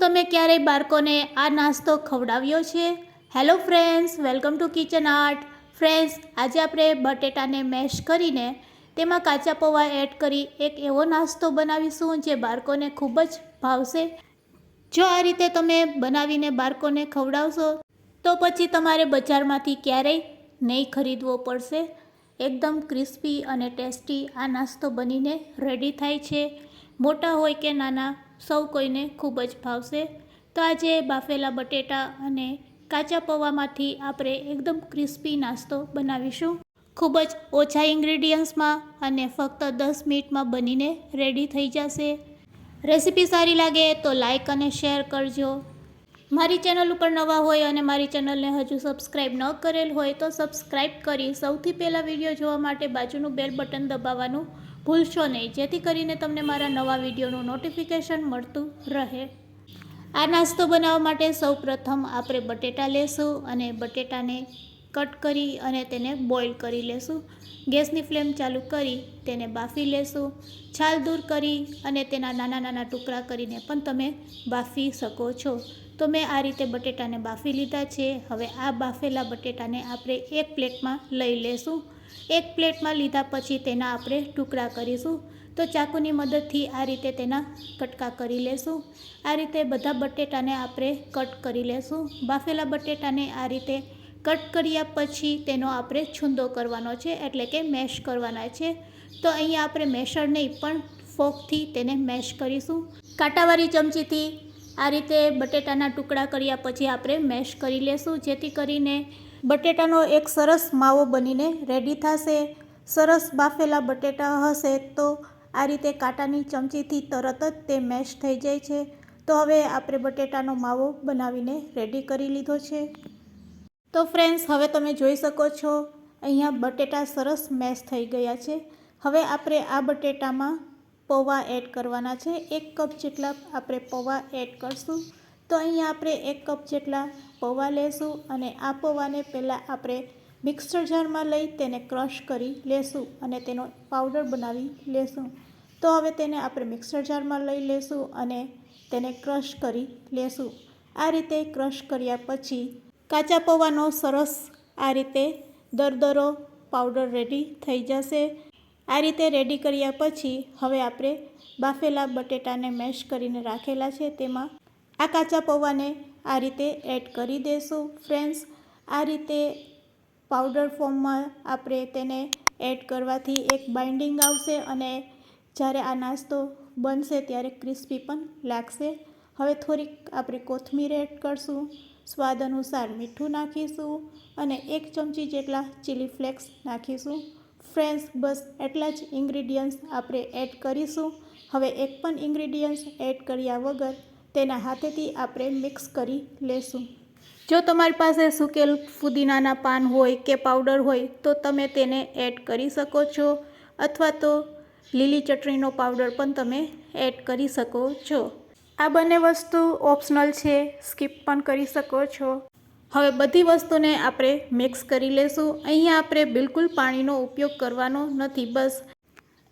તમે ક્યારેય બાળકોને આ નાસ્તો ખવડાવ્યો છે? Hello friends welcome to kitchen art friends આજે આપણે બટેટાને મેશ કરીને તેમાં કાચા પૌવા એડ કરી એક એવો નાસ્તો બનાવીશું જે બાળકોને ખૂબ જ ભાવશે. જો આ રીતે તમે બનાવીને બાળકોને ખવડાવશો, તો પછી તમારે બજારમાંથી ક્યારેય નહીં ખરીદવો પડશે. એકદમ ક્રિસ્પી અને ટેસ્ટી આ નાસ્તો બનીને રેડી થાય છે. મોટા હોય કે નાના સૌ કોઈને ખૂબ જ ભાવશે. તો આજે બાફેલા બટેટા અને કાચા પૌવામાંથી આપણે એકદમ ક્રિસ્પી નાસ્તો બનાવીશું. ખૂબ જ ઓછા ઇન્ગ્રેડિયન્ટ્સમાં અને ફક્ત દસ મિનિટમાં બનીને રેડી થઈ જશે. રેસીપી સારી લાગે તો લાઇક અને શેર કરજો. મારી ચેનલ ઉપર નવા હોય અને મારી ચેનલને હજુ સબસ્ક્રાઈબ ન કરેલ હોય તો સબસ્ક્રાઈબ કરી સૌથી પહેલાં વીડિયો જોવા માટે બાજુનું બેલ બટન દબાવવાનું ભૂલશો નહીં. જેથી કરીને તમને મારા નવા વિડીયોનું નોટિફિકેશન મળતું રહે. આ નાસ્તો બનાવવા માટે સૌ પ્રથમ આપણે બટેટા લેશું અને બટેટાને કટ કરી અને તેને બોઇલ કરી લેશું. ગેસની ફ્લેમ ચાલુ કરી તેને બાફી લેશું. છાલ દૂર કરી અને તેના નાના નાના ટુકડા કરીને પણ તમે બાફી શકો છો. તો મેં આ રીતે બટેટાને બાફી લીધા છે. હવે આ બાફેલા બટેટાને આપણે એક પ્લેટમાં લઈ લેશું. એક પ્લેટમાં લીધા પછી તેના આપણે ટુકડા કરીશું. તો ચાકુની મદદથી આ રીતે તેના કટકા કરી લેશું. આ રીતે બધા બટેટાને આપણે કટ કરી લેશું. બાફેલા બટેટાને આ રીતે કટ કર્યા પછી તેનો આપણે છૂંદો કરવાનો છે, એટલે કે મેશ કરવાના છે. તો અહીંયા આપણે મેશર પણ ફોકથી તેને મેશ કરીશું. કાંટાવાળી ચમચીથી આ રીતે બટેટાના ટુકડા કર્યા પછી આપણે મેશ કરી લેશું, જેથી કરીને બટેટાનો એક સરસ માવો બનીને રેડી થશે. સરસ બાફેલા બટેટા હશે તો આ રીતે કાંટાની ચમચીથી તરત જ તે મેશ થઈ જાય છે. તો હવે આપણે બટેટાનો માવો બનાવીને રેડી કરી લીધો છે. તો ફ્રેન્ડ્સ હવે તમે જોઈ શકો છો, અહીંયા બટેટા સરસ મેશ થઈ ગયા છે. હવે આપણે આ બટેટામાં પૌવા એડ કરવાના છે. એક કપ જેટલા આપણે પૌવા એડ કરશું. તો અહીંયા આપણે એક કપ જેટલા પૌવા લેશું અને આ પૌવાને પહેલાં આપણે મિક્સર જારમાં લઈ તેને ક્રશ કરી લેશું અને તેનો પાવડર બનાવી લેશું. તો હવે તેને આપણે મિક્સર જારમાં લઈ લેશું અને તેને ક્રશ કરી લેશું. આ રીતે ક્રશ કર્યા પછી કાચા પૌવાનો સરસ આ રીતે દરદરો પાવડર રેડી થઈ જશે. આ રીતે રેડી કર્યા પછી હવે આપણે બાફેલા બટેટાને મેશ કરીને રાખેલા છે. તેમાં આ કાચા પૌવાને આ રીતે એડ કરી દઈશું ફ્રેન્ડ્સ, આ રીતે પાવડર ફોર્મમાં આપણે તેને એડ કરવાથી એક બાઇન્ડિંગ આવશે અને જ્યારે આ નાસ્તો બનશે ત્યારે ક્રિસ્પી પણ લાગશે. હવે થોડીક આપણે કોથમીર એડ કરશું. સ્વાદ અનુસાર મીઠું નાખીશું અને એક ચમચી જેટલા ચીલી ફ્લેક્સ નાખીશું. ફ્રેન્ડ્સ બસ એટલા જ ઇન્ગ્રીડિયન્ટ્સ આપણે એડ કરીશું. હવે એક પણ ઇન્ગ્રીડિયન્ટ્સ એડ કર્યા વગર તેના હાથેથી આપણે મિક્સ કરી લેશું. જો તમારી પાસે સૂકેલ ફુદીનાના પાન હોય કે પાવડર હોય, તો તમે તેને એડ કરી શકો છો. અથવા તો લીલી ચટણીનો પાવડર પણ તમે એડ કરી શકો છો. આ બંને વસ્તુ ઓપ્શનલ છે, સ્કીપ પણ કરી શકો છો. હવે બધી વસ્તુને આપણે મિક્સ કરી લેશું. અહીંયા આપણે બિલકુલ પાણીનો ઉપયોગ કરવાનો નથી, બસ.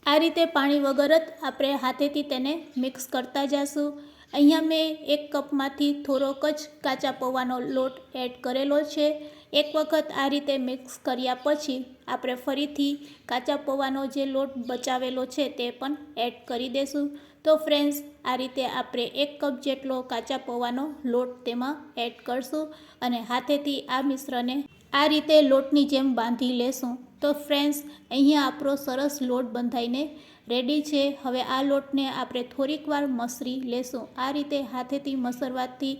આ રીતે પાણી વગર જ આપણે હાથેથી તેને મિક્સ કરતા જઈશું અહીંયા મેં એક કપમાંથી થોડોક જ કાચા પૌવાનો લોટ એડ કરેલો છે. એક વખત આ રીતે મિક્સ કર્યા પછી આપણે ફરીથી કાચા પૌવાનો જે લોટ બચાવેલો છે તે પણ એડ કરી દઈશું તો ફ્રેન્ડ્સ આ રીતે આપણે એક કપ જેટલો કાચા પૌવાનો લોટ તેમાં એડ કરશું અને હાથેથી આ મિશ્રને આ રીતે લોટની જેમ બાંધી લેશું. તો ફ્રેન્ડ્સ અહીંયા આપણો સરસ લોટ બંધાઈને રેડી છે. હવે આ લોટને આપણે થોડીક વાર મસરી લેશું. આ રીતે હાથેથી મસરવાથી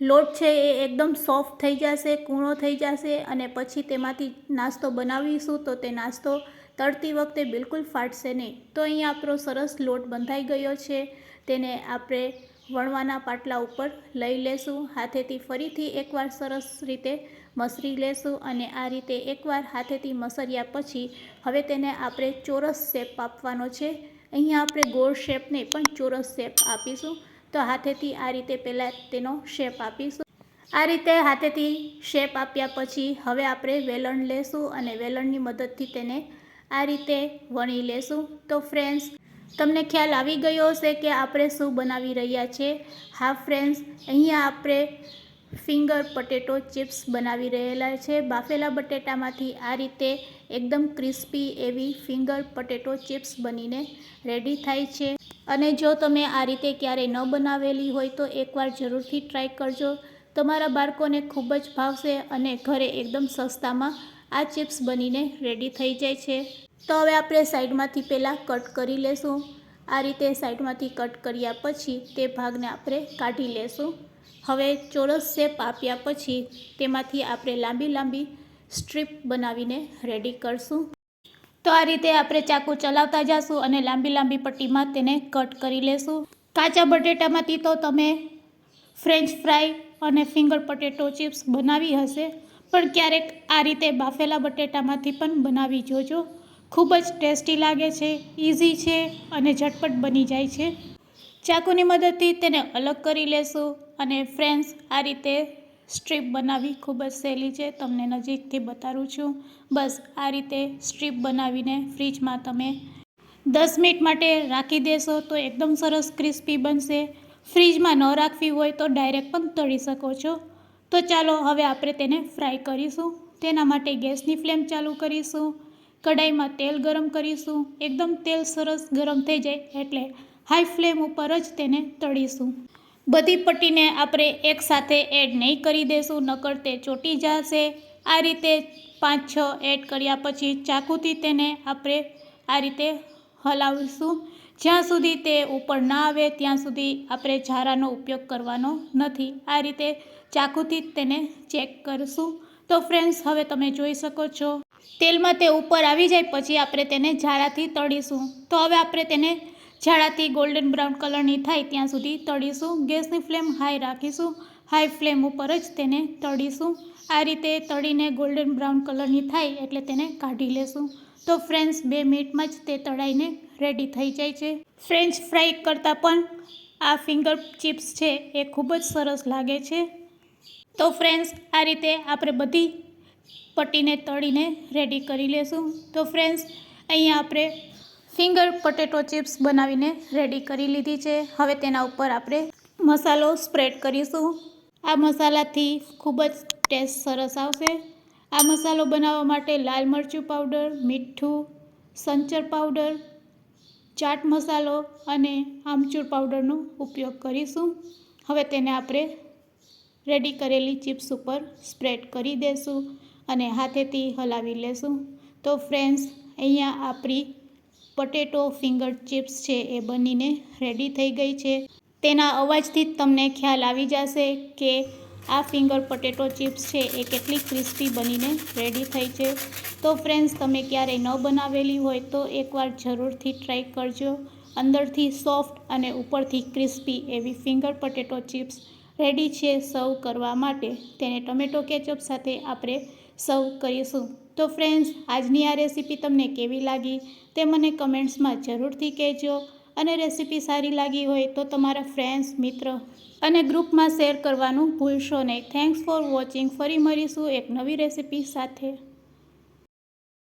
લોટ છે એ એકદમ સોફ્ટ થઈ જશે, કૂણો થઈ જશે અને પછી તેમાંથી નાસ્તો બનાવીશું તો તે નાસ્તો તળતી વખતે બિલકુલ ફાટશે નહીં. તો અહીંયા આપણો સરસ લોટ બંધાઈ ગયો છે. તેને આપણે વણવાના પાટલા ઉપર લઈ લેશું. હાથેથી ફરીથી એકવાર સરસ રીતે મસરી લેશું અને આ રીતે એકવાર હાથેથી મસર્યા પછી હવે તેને આપણે ચોરસ શેપ આપવાનો છે. અહીંયા આપણે ગોળ શેપ નહીં પણ ચોરસ શેપ આપીશું. તો હાથેથી આ રીતે પહેલાં તેનો શેપ આપીશું. આ રીતે હાથેથી શેપ આપ્યા પછી હવે આપણે વેલણ લેશું અને વેલણની મદદથી તેને આ રીતે વણી લેશું. તો ફ્રેન્ડ્સ તમને ખ્યાલ આવી ગયો હશે કે આપણે શું બનાવી રહ્યા છે? હા ફ્રેન્ડ્સ અહીંયા આપણે ફિંગર પટેટો ચિપ્સ બનાવી રહેલા છે. બાફેલા બટેટામાંથી આ રીતે એકદમ ક્રિસ્પી એવી ફિંગર પટેટો ચિપ્સ બનીને રેડી થાય છે. અને જો તમે આ રીતે ક્યારેય ન બનાવેલી હોય તો એકવાર જરૂરથી ટ્રાય કરજો. તમારા બાળકોને ખૂબ જ ભાવશે અને ઘરે એકદમ સસ્તામાં આ ચિપ્સ બનીને રેડી થઈ જાય છે. તો હવે આપણે સાઈડમાંથી પહેલાં કટ કરી લેશું. આ રીતે સાઈડમાંથી કટ કર્યા પછી તે ભાગને આપણે કાઢી લેશું. હવે ચોરસ શેપ આપ્યા પછી તેમાંથી આપણે લાંબી લાંબી સ્ટ્રીપ બનાવીને રેડી કરશું. તો આ રીતે આપણે ચાકુ ચલાવતા જશું અને લાંબી લાંબી પટ્ટીમાં તેને કટ કરી લેશું. કાચા બટેટામાંથી તો તમે ફ્રેન્ચ ફ્રાય અને ફિંગર પટેટો ચિપ્સ બનાવી હશે, પણ ક્યારેક આ રીતે બાફેલા બટેટામાંથી પણ બનાવી જોજો. ખૂબ જ ટેસ્ટી લાગે છે ઇઝી છે અને ઝટપટ બની જાય છે. ચાકુની મદદથી તેને અલગ કરી લેશું અને ફ્રેન્ડ્સ આ રીતે સ્ટ્રીપ બનાવવી ખૂબ જ સહેલી છે, તમને નજીકથી બતાવું છું. બસ, આ રીતે સ્ટ્રીપ બનાવીને ફ્રીજમાં તમે દસ મિનિટ માટે રાખી દેશો તો એકદમ સરસ ક્રિસ્પી બનશે. ફ્રીજમાં ન રાખવી હોય તો ડાયરેક્ટ પણ તળી શકો છો. તો ચાલો હવે આપણે તેને ફ્રાય કરીશું. તેના માટે ગેસની ફ્લેમ ચાલુ કરીશું. કઢાઈમાં તેલ ગરમ કરીશું. એકદમ તેલ સરસ ગરમ થઈ જાય એટલે હાઈ ફ્લેમ ઉપર જ તેને તળીશું. બધી પટ્ટીને આપણે એકસાથે એડ નહીં કરી દઈશું નકર તે ચોટી જશે. આ રીતે પાંચ, છ એડ કર્યા પછી ચાકુથી તેને આપણે આ રીતે હલાવીશું. જ્યાં સુધી તે ઉપર ના આવે, ત્યાં સુધી આપણે ઝારાનો ઉપયોગ કરવાનો નથી. આ રીતે ચાકુથી તેને ચેક કરીશું. તો ફ્રેન્ડ્સ હવે તમે જોઈ શકો છો. તેલમાં તે ઉપર આવી જાય, પછી આપણે તેને ઝારાથી તળીશું. તો હવે આપણે તેને ઝાડાથી ગોલ્ડન બ્રાઉન કલરની થાય ત્યાં સુધી તળીશું. ગેસની ફ્લેમ હાઈ રાખીશું. હાઈ ફ્લેમ ઉપર જ તેને તળીશું. આ રીતે તળીને ગોલ્ડન બ્રાઉન કલરની થાય એટલે તેને કાઢી લેશું. તો ફ્રેન્ડ્સ બે મિનિટમાં જ તે તળાઈને રેડી થઈ જાય છે. ફ્રેન્ચ ફ્રાય કરતાં પણ આ ફિંગર ચિપ્સ છે એ ખૂબ જ સરસ લાગે છે. તો ફ્રેન્ડ્સ આ રીતે આપણે બધી પટ્ટીને તળીને રેડી કરી લેશું. તો ફ્રેન્ડ્સ અહીંયા આપણે ફિંગર પટેટો ચિપ્સ બનાવીને રેડી કરી લીધી છે. હવે તેના ઉપર આપણે મસાલો સ્પ્રેડ કરીશું. આ મસાલાથી ખૂબ જ ટેસ્ટ સરસ આવશે. આ મસાલો બનાવવા માટે લાલ મરચું પાવડર મીઠું, સંચર પાવડર ચાટ મસાલો અને આમચૂર પાવડરનો ઉપયોગ કરીશું. હવે તેને આપણે રેડી કરેલી ચિપ્સ ઉપર સ્પ્રેડ કરી દઈશું અને હાથેથી હલાવી લેશું. તો ફ્રેન્ડ્સ અહીંયા આપણી પટેટો ફિંગર ચિપ્સ છે એ બનીને રેડી થઈ ગઈ છે. તેના અવાજથી જ તમને ખ્યાલ આવી જશે કે આ ફિંગર પટેટો ચિપ્સ છે એ કેટલી ક્રિસ્પી બનીને રેડી થઈ છે. તો ફ્રેન્ડ્સ તમે ક્યારેય ન બનાવેલી હોય તો એકવાર જરૂરથી ટ્રાય કરજો. અંદરથી સોફ્ટ અને ઉપરથી ક્રિસ્પી એવી ફિંગર પટેટો ચિપ્સ રેડી છે સર્વ કરવા માટે. તેને ટમેટો કેચઅપ સાથે આપણે સર્વ કરીશું. તો ફ્રેન્ડ્સ આજની આ રેસીપી તમને કેવી લાગી? તે મને કમેન્ટ્સમાં જરૂરથી કહેજો. અને રેસીપી સારી લાગી હોય તો તમારા ફ્રેન્ડ્સ મિત્ર અને ગ્રુપમાં શેર કરવાનું ભૂલશો નહીં. થેન્ક્સ ફોર વોચિંગ ફરી મળીશું એક નવી રેસીપી સાથે.